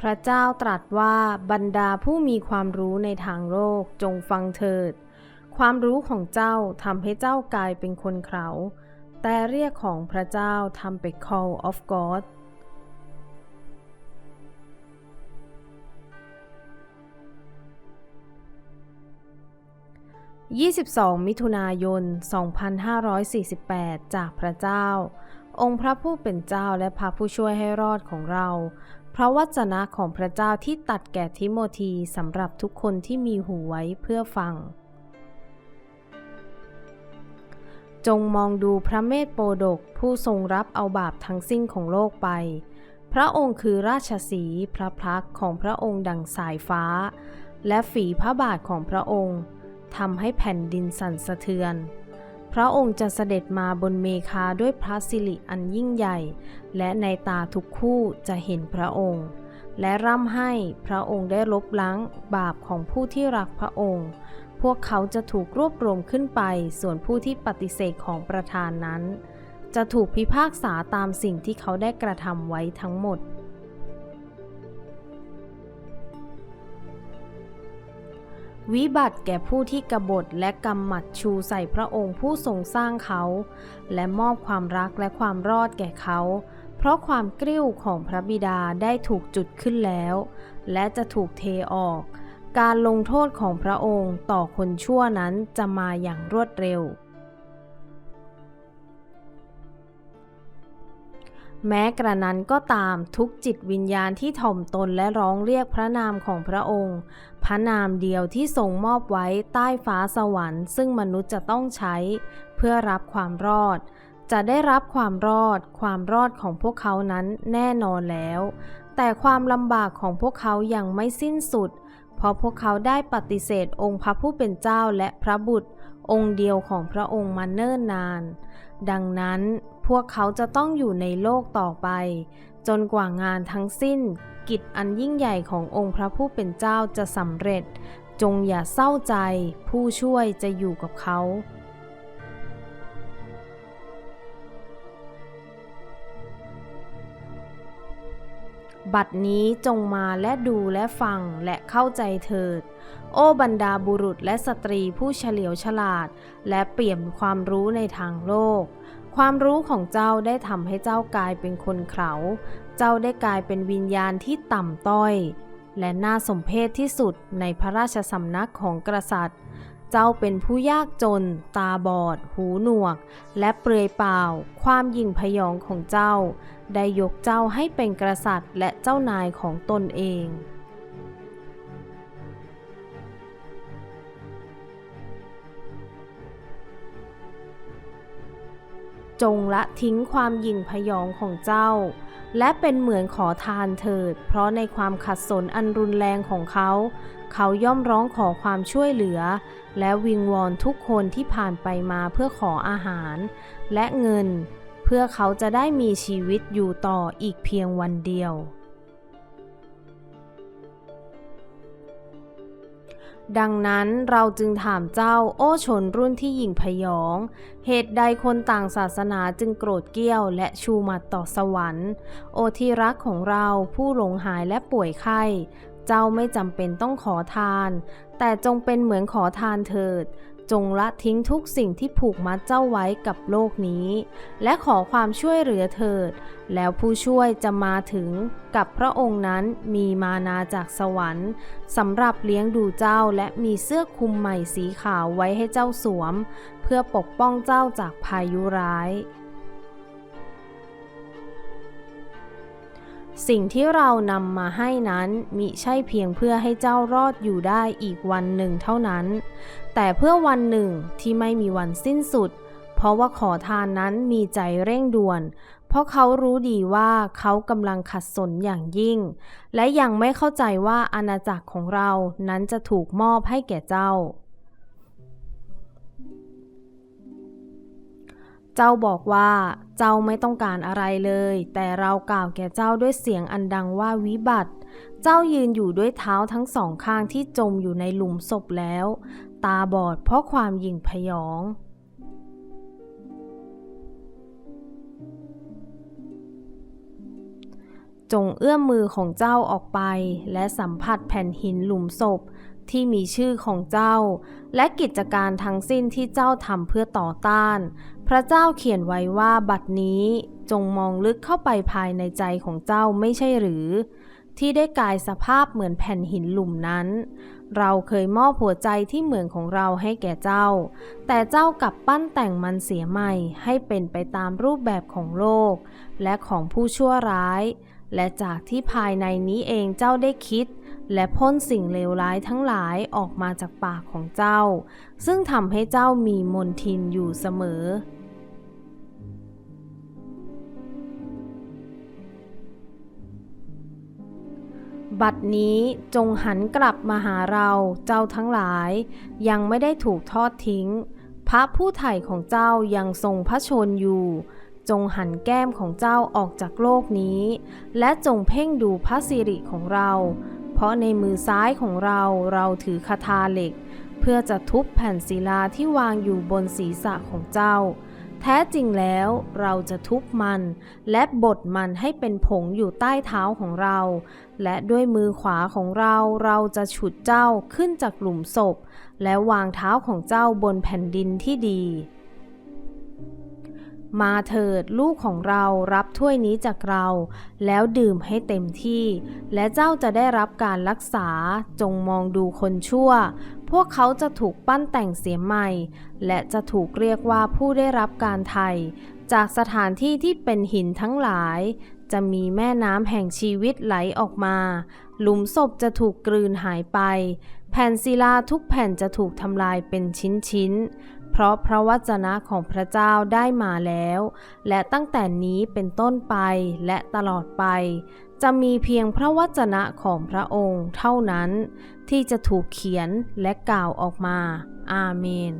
พระเจ้าตรัสว่าบรรดาผู้มีความรู้ในทางโลกจงฟังเถิด ความรู้ของเจ้าทำให้เจ้ากลายเป็นคนเขา แต่เรียกของพระเจ้าทำเป็น call of God 22 มิถุนายน 2548 จากพระเจ้า องค์พระผู้เป็นเจ้าและพระผู้ช่วยให้รอดของเรา พระวจนะของพระเจ้าที่ตัดแก่ทิโมธีสำหรับทุกคนที่มีหูไว้เพื่อฟัง จงมองดูพระเมธโปดกผู้ทรงรับเอาบาปทั้งสิ้นของโลกไป พระองค์คือราชสีพระพักของพระองค์ดังสายฟ้า และฝีพระบาทของพระองค์ทำให้แผ่นดินสั่นสะเทือน พระองค์จะเสด็จมาบนเมฆาด้วยพระสิริอันยิ่งใหญ่ และในตาทุกคู่จะเห็นพระองค์ และร่ำให้พระองค์ได้ลบล้างบาปของผู้ที่รักพระองค์ พวกเขาจะถูกรวบรวมขึ้นไป ส่วนผู้ที่ปฏิเสธของประธานนั้น จะถูกพิพากษาตามสิ่งที่เขาได้กระทำไว้ทั้งหมด วิบัติแก่ผู้ที่กบฏและกำหมัดชูใส่พระองค์ผู้ทรงสร้างเขา และมอบความรักและความรอดแก่เขา เพราะความกริ้วของพระบิดาได้ถูกจุดขึ้นแล้ว และจะถูกเทออก การลงโทษของพระองค์ต่อคนชั่วนั้นจะมาอย่างรวดเร็ว แม้กระนั้นก็ตามทุกจิตวิญญาณที่ถ่อมตนและร้องเรียกพระนามของพระองค์ พระนามเดียวที่ทรงมอบไว้ใต้ฟ้าสวรรค์ ซึ่งมนุษย์จะต้องใช้ เพื่อรับความรอด จะได้รับความรอด ความรอดของพวกเขานั้นแน่นอนแล้ว แต่ความลำบากของพวกเขายังไม่สิ้นสุด เพราะพวกเขาได้ปฏิเสธองค์พระผู้เป็นเจ้าและพระบุตร องค์เดียวของพระองค์มาเนิ่นนาน ดังนั้น พวกเขาจะต้องอยู่ในโลกต่อไป จนกว่างานทั้งสิ้น กิจอันยิ่งใหญ่ขององค์พระผู้เป็นเจ้าจะสำเร็จ จงอย่าเศร้าใจ ผู้ช่วยจะอยู่กับเขาบัดนี้จงมาและดูและฟังและเข้าใจเถิด โอ้บรรดาบุรุษและสตรีผู้เฉลียวฉลาด และเปี่ยมความรู้ในทางโลก ความรู้ของเจ้าได้ทำให้เจ้ากลายเป็นคนเขา เจ้าได้กลายเป็นวิญญาณที่ต่ำต้อย และน่าสมเพชที่สุดในพระราชสำนักของกษัตริย์ เจ้าเป็นผู้ยากจน ตาบอด หูหนวก และเปลือยเปล่า ความยิ่งพยองของเจ้า ได้ยกเจ้าให้เป็นกษัตริย์และเจ้านายของตนเอง จงละทิ้งความหยิ่งพยองของเจ้า และเป็นเหมือนขอทานเถิด เพราะในความขัดสนอันรุนแรงของเขา เขาย่อมร้องขอความช่วยเหลือ และวิงวอนทุกคนที่ผ่านไปมาเพื่อขออาหาร และเงิน เพื่อเขาจะได้มีชีวิตอยู่ต่ออีกเพียงวันเดียว ดังนั้นเราจึงถามเจ้าโอ้ชนรุ่นที่หยิ่งพยอง เหตุใดคนต่างศาสนาจึงโกรธเกี้ยวและชูมัดต่อสวรรค์ โอที่รักของเราผู้หลงหายและป่วยไข้ เจ้าไม่จำเป็นต้องขอทาน แต่จงเป็นเหมือนขอทานเถิด จงละทิ้งทุกสิ่งที่ผูกมัดเจ้าไว้กับโลกนี้ และขอความช่วยเหลือเถิด แล้วผู้ช่วยจะมาถึงกับพระองค์นั้นมีมานาจากสวรรค์สำหรับเลี้ยงดูเจ้าและมีเสื้อคลุมใหม่สีขาวไว้ให้เจ้าสวม เพื่อปกป้องเจ้าจากพายุร้าย สิ่งที่เรานำมาให้นั้นมิใช่เพียงเพื่อให้เจ้ารอดอยู่ได้อีกวันหนึ่งเท่านั้น แต่เพื่อวันหนึ่งที่ไม่มีวันสิ้นสุด เพราะว่าขอทานนั้นมีใจเร่งด่วน เพราะเขารู้ดีว่าเขากำลังขัดสนอย่างยิ่ง และยังไม่เข้าใจว่าอาณาจักรของเรานั้นจะถูกมอบให้แก่เจ้า เจ้าบอกว่าเจ้าไม่ต้องการอะไรเลย แต่เรากล่าวแก่เจ้าด้วยเสียงอันดังว่าวิบัติ เจ้ายืนอยู่ด้วยเท้าทั้งสองข้างที่จมอยู่ในหลุมศพแล้ว ตาบอดเพราะความหยิ่งพยองจงเอื้อมมือของเจ้าออกไป และสัมผัสแผ่นหินหลุมศพที่มีชื่อของเจ้า และกิจการทั้งสิ้นที่เจ้าทำเพื่อต่อต้าน พระเจ้าเขียนไว้ว่าบัดนี้จงมองลึกเข้าไปภายในใจของเจ้าไม่ใช่หรือ ที่ได้กลายสภาพเหมือนแผ่นหินหลุมนั้น เราเคยมอบหัวใจที่เหมือนของเราให้แก่เจ้า แต่เจ้ากลับปั้นแต่งมันเสียใหม่ให้เป็นไปตามรูปแบบของโลก และของผู้ชั่วร้าย และจากที่ภายในนี้เองเจ้าได้คิดและพ่นสิ่งเลวร้ายทั้งหลายออกมาจากปากของเจ้า ซึ่งทำให้เจ้ามีมนทินอยู่เสมอ บัดนี้จงหันกลับมาหาเราเจ้าทั้งหลาย ยังไม่ได้ถูกทอดทิ้ง พระผู้ไถ่ของเจ้ายังทรงพระชนอยู่ จงหันแก้มของเจ้าออกจากโลกนี้ และจงเพ่งดูพระสิริของเรา เพราะในมือซ้ายของเราเราถือคาถาเหล็ก เพื่อจะทุบแผ่นศิลาที่วางอยู่บนศีรษะของเจ้า แท้จริงแล้วเราจะทุบมัน และบดมันให้เป็นผงอยู่ใต้เท้าของเรา และด้วยมือขวาของเราเราจะฉุดเจ้าขึ้นจากหลุมศพ และวางเท้าของเจ้าบนแผ่นดินที่ดี มาเถิดลูกของเรารับถ้วยนี้จากเรา แล้วดื่มให้เต็มที่ และเจ้าจะได้รับการรักษาจงมองดูคนชั่ว พวกเขาจะถูกปั้นแต่งเสียใหม่ และจะถูกเรียกว่าผู้ได้รับการไถ่จากสถานที่ที่เป็นหินทั้งหลาย จะมีแม่น้ำแห่งชีวิตไหลออกมา หลุมศพจะถูกกลืนหายไป แผ่นศิลาทุกแผ่นจะถูกทำลายเป็นชิ้นๆ เพราะพระวจนะของพระเจ้าได้มาแล้ว และตั้งแต่นี้เป็นต้นไปและตลอดไป จะมีเพียงพระวจนะของพระองค์เท่านั้น ที่จะถูกเขียนและกล่าวออกมา อาเมน